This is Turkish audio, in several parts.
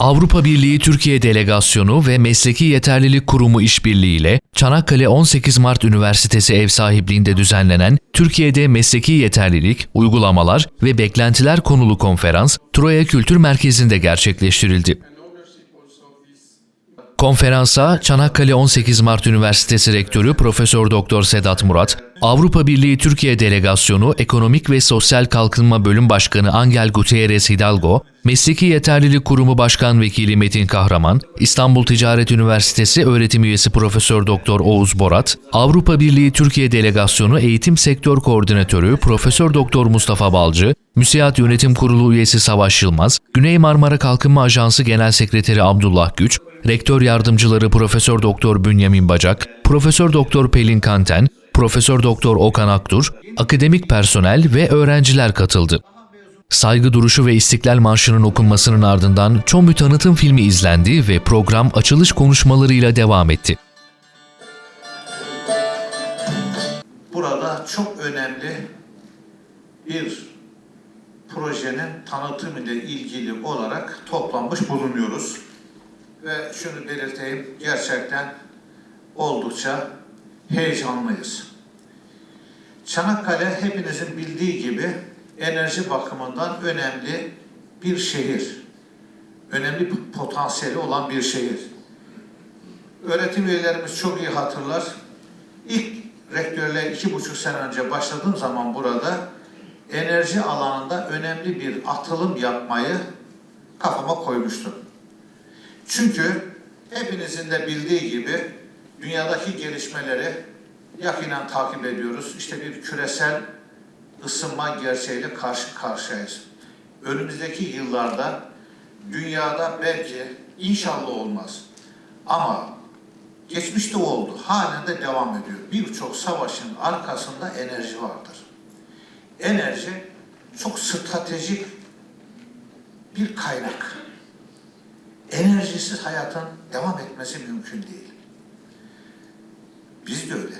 Avrupa Birliği Türkiye Delegasyonu ve Mesleki Yeterlilik Kurumu işbirliğiyle Çanakkale 18 Mart Üniversitesi ev sahipliğinde düzenlenen Türkiye'de Mesleki Yeterlilik, Uygulamalar ve Beklentiler konulu konferans Troya Kültür Merkezi'nde gerçekleştirildi. Konferansa Çanakkale 18 Mart Üniversitesi Rektörü Profesör Doktor Sedat Murat, Avrupa Birliği Türkiye Delegasyonu Ekonomik ve Sosyal Kalkınma Bölüm Başkanı Angel Gutierrez Hidalgo, Mesleki Yeterlilik Kurumu Başkan Vekili Metin Kahraman, İstanbul Ticaret Üniversitesi öğretim üyesi Profesör Doktor Oğuz Borat, Avrupa Birliği Türkiye Delegasyonu Eğitim Sektör Koordinatörü Profesör Doktor Mustafa Balcı, Müsiat Yönetim Kurulu üyesi Savaş Yılmaz, Güney Marmara Kalkınma Ajansı Genel Sekreteri Abdullah Güç, Rektör Yardımcıları Profesör Doktor Bünyamin Bacak, Profesör Doktor Pelin Kanten, Profesör Doktor Okan Aktur, akademik personel ve öğrenciler katıldı. Saygı duruşu ve İstiklal Marşı'nın okunmasının ardından ÇOMÜ tanıtım filmi izlendi ve program açılış konuşmalarıyla devam etti. Burada çok önemli bir projenin tanıtımı ile ilgili olarak toplanmış bulunuyoruz. Ve şunu belirteyim, gerçekten oldukça heyecanlıyız. Çanakkale hepinizin bildiği gibi enerji bakımından önemli bir şehir. Önemli bir potansiyeli olan bir şehir. Öğretim üyelerimiz çok iyi hatırlar. İlk rektörle iki buçuk sene önce başladığım zaman burada enerji alanında önemli bir atılım yapmayı kafama koymuştum. Çünkü hepinizin de bildiği gibi dünyadaki gelişmeleri yakinen takip ediyoruz. İşte bir küresel ısınma gerçeğiyle karşı karşıyayız. Önümüzdeki yıllarda dünyada belki inşallah olmaz ama geçmişte oldu, halen de devam ediyor. Birçok savaşın arkasında enerji vardır. Enerji çok stratejik bir kaynak. Enerjisiz hayatın devam etmesi mümkün değil. Biz de öyle.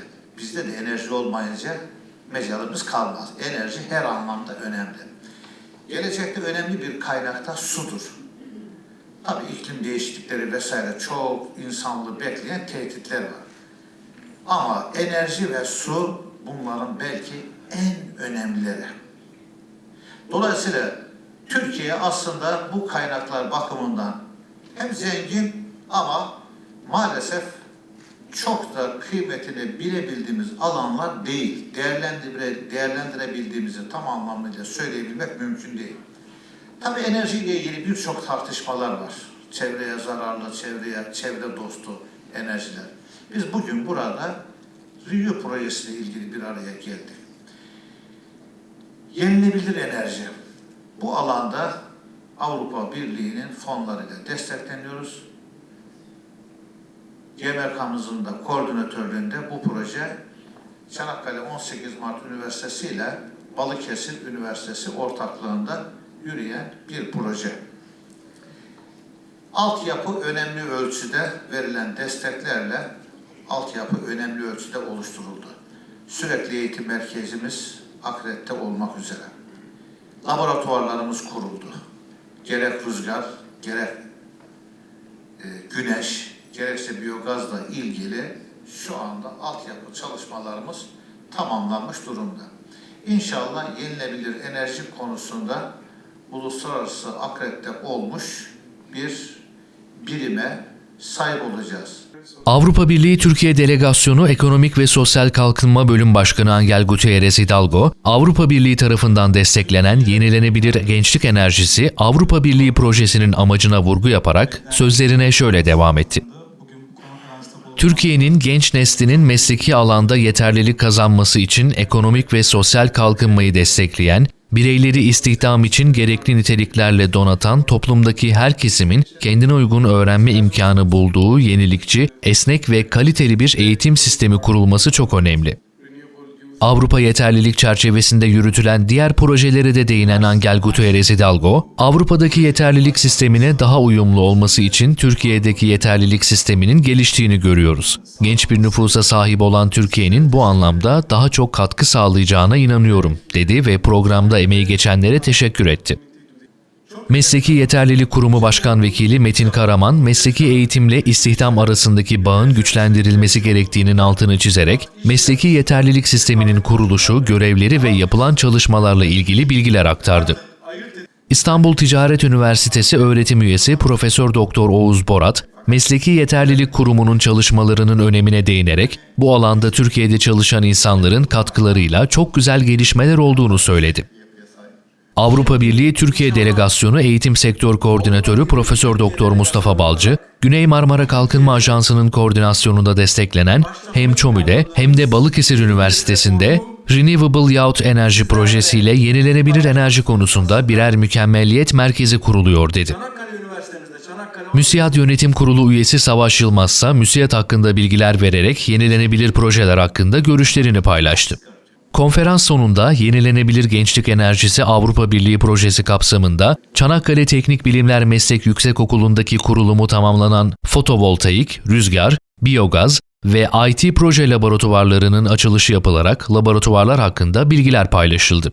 Bizde de enerji olmayınca mecalımız kalmaz. Enerji her anlamda önemli. Gelecekte önemli bir kaynakta sudur. Tabii iklim değişiklikleri vesaire çok insanlığı bekleyen tehditler var. Ama enerji ve su bunların belki en önemlileri. Dolayısıyla Türkiye aslında bu kaynaklar bakımından hem zengin ama maalesef çok da kıymetini bilebildiğimiz alanlar değil. Değerlendire, değerlendirebildiğimizi tam anlamıyla söyleyebilmek mümkün değil. Tabii enerjiyle ilgili birçok tartışmalar var. Çevreye zararlı, çevreye, çevre dostu enerjiler. Biz bugün burada Rio projesiyle ilgili bir araya geldik. Yenilebilir enerji. Bu alanda Avrupa Birliği'nin fonlarıyla destekleniyoruz. GMK'mızın da koordinatörlüğünde bu proje Çanakkale 18 Mart Üniversitesi ile Balıkesir Üniversitesi ortaklığında yürüyen bir proje. Altyapı önemli ölçüde verilen desteklerle altyapı önemli ölçüde oluşturuldu. Sürekli eğitim merkezimiz akredite olmak üzere. Laboratuvarlarımız kuruldu. Gerek rüzgar, gerek e, güneş, gerekse biyogazla ilgili şu anda altyapı çalışmalarımız tamamlanmış durumda. İnşallah yenilebilir enerji konusunda uluslararası akredite olmuş bir birime sahip olacağız. Avrupa Birliği Türkiye Delegasyonu Ekonomik ve Sosyal Kalkınma Bölüm Başkanı Angel Gutierrez Hidalgo, Avrupa Birliği tarafından desteklenen yenilenebilir gençlik enerjisi Avrupa Birliği projesinin amacına vurgu yaparak sözlerine şöyle devam etti. Türkiye'nin genç neslinin mesleki alanda yeterlilik kazanması için ekonomik ve sosyal kalkınmayı destekleyen, bireyleri istihdam için gerekli niteliklerle donatan toplumdaki her kesimin kendine uygun öğrenme imkanı bulduğu yenilikçi, esnek ve kaliteli bir eğitim sistemi kurulması çok önemli. Avrupa yeterlilik çerçevesinde yürütülen diğer projelere de değinen Angel Gutierrez Hidalgo, Avrupa'daki yeterlilik sistemine daha uyumlu olması için Türkiye'deki yeterlilik sisteminin geliştiğini görüyoruz. Genç bir nüfusa sahip olan Türkiye'nin bu anlamda daha çok katkı sağlayacağına inanıyorum, dedi ve programda emeği geçenlere teşekkür etti. Mesleki Yeterlilik Kurumu Başkan Vekili Metin Karaman, mesleki eğitimle istihdam arasındaki bağın güçlendirilmesi gerektiğinin altını çizerek, mesleki yeterlilik sisteminin kuruluşu, görevleri ve yapılan çalışmalarla ilgili bilgiler aktardı. İstanbul Ticaret Üniversitesi öğretim üyesi Profesör Doktor Oğuz Borat, Mesleki Yeterlilik Kurumu'nun çalışmalarının önemine değinerek bu alanda Türkiye'de çalışan insanların katkılarıyla çok güzel gelişmeler olduğunu söyledi. Avrupa Birliği Türkiye Delegasyonu Eğitim Sektör Koordinatörü Profesör Doktor Mustafa Balcı, Güney Marmara Kalkınma Ajansı'nın koordinasyonunda desteklenen hem ÇOMÜ'de hem de Balıkesir Üniversitesi'nde Renewable Youth Enerji projesiyle yenilenebilir enerji konusunda birer mükemmelliyet merkezi kuruluyor dedi. MÜSİAD Yönetim Kurulu üyesi Savaş Yılmaz ise MÜSİAD hakkında bilgiler vererek yenilenebilir projeler hakkında görüşlerini paylaştı. Konferans sonunda Yenilenebilir Gençlik Enerjisi Avrupa Birliği projesi kapsamında Çanakkale Teknik Bilimler Meslek Yüksekokulu'ndaki kurulumu tamamlanan fotovoltaik, rüzgar, biyogaz ve IT proje laboratuvarlarının açılışı yapılarak laboratuvarlar hakkında bilgiler paylaşıldı.